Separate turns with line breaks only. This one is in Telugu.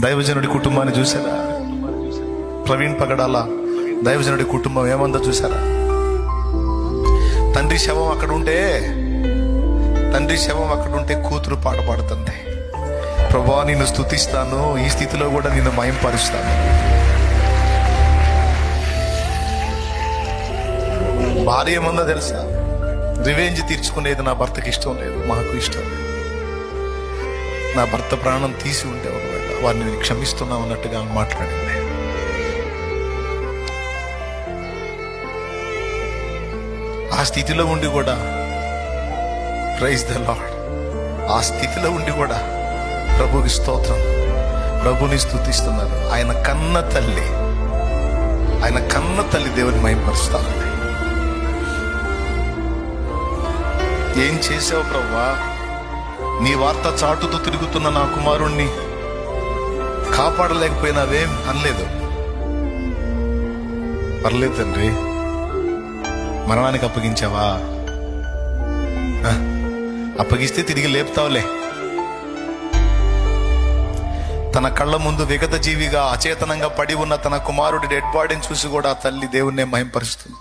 దైవజనుడి కుటుంబాన్ని చూసారా ప్రవీణ్ పగడాల దైవజనుడి కుటుంబం ఏమందో చూసారా తండ్రి శవం అక్కడ ఉంటే తండ్రి శవం అక్కడ ఉంటే కూతురు పాట పాడుతుంది ప్రభా నిన్ను స్తుతిస్తాను ఈ స్థితిలో కూడా నిన్ను మయంపరుస్తాను భార్య ఏమందో తెలుసా? రివెంజ్ తీర్చుకునేది నా భర్తకి ఇష్టం లేదు మాకు ఇష్టం లేదు. నా భర్త ప్రాణం తీసి ఉంటే ఒకవేళ వారిని నేను క్షమిస్తున్నా అన్నట్టుగా మాట్లాడింది. ఆ స్థితిలో ఉండి కూడా ప్రైజ్ ద లాడ్ ఆ స్థితిలో ఉండి కూడా ప్రభుకి స్తోత్రం. ప్రభుని స్తుతిస్తున్నారు. ఆయన కన్న తల్లి. ఆయన కన్న తల్లి దేవుని మయంపరుస్తా ఉంది ఏం చేసావు ప్రవ్వా? నీ వార్త చాటుతూ తిరుగుతున్న నా కుమారుణ్ణి కాపాడలేకపోయినావేం అనలేదు. పర్లేదు తండ్రి. మరణానికి అప్పగించావా? అప్పగిస్తే తిరిగి లేపుతావులే. తన కళ్ళ ముందు విగత జీవిగా అచేతనంగా పడి ఉన్న తన కుమారుడి డెడ్ బాడీని చూసి కూడా తల్లి దేవుణ్ణి మహింపరుస్తుంది.